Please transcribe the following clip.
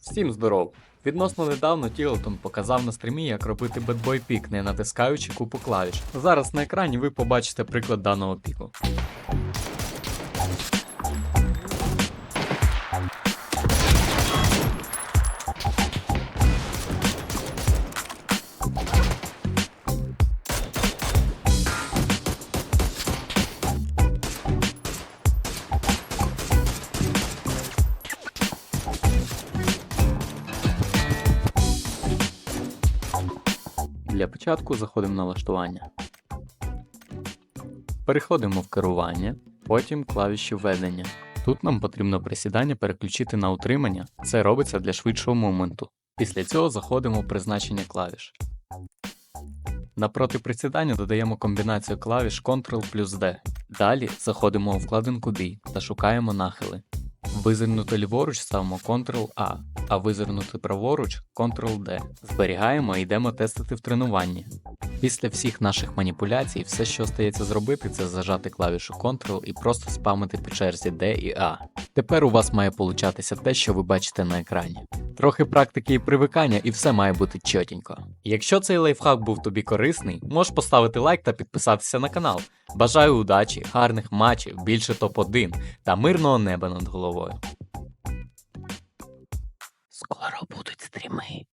Всім здоров! Відносно недавно Тілтон показав на стрімі, як робити бедбой пік, не натискаючи купу клавіш. Зараз на екрані ви побачите приклад даного піку. Для початку заходимо в налаштування. Переходимо в керування, потім клавіші введення. Тут нам потрібно присідання переключити на утримання, це робиться для швидшого моменту. Після цього заходимо в призначення клавіш. Напроти присідання додаємо комбінацію клавіш Ctrl плюс D. Далі заходимо у вкладинку бій та шукаємо нахили. Визирнути ліворуч ставимо Ctrl-A, а визирнути праворуч Ctrl-D. Зберігаємо і йдемо тестити в тренуванні. Після всіх наших маніпуляцій, все, що остається зробити, це зажати клавішу Ctrl і просто спамити по черзі D і A. Тепер у вас має получатися те, що ви бачите на екрані. Трохи практики і привикання, і все має бути чотенько. Якщо цей лайфхак був тобі корисний, можеш поставити лайк та підписатися на канал. Бажаю удачі, гарних матчів, більше топ-1 та мирного неба над головою. Скоро будуть стріми.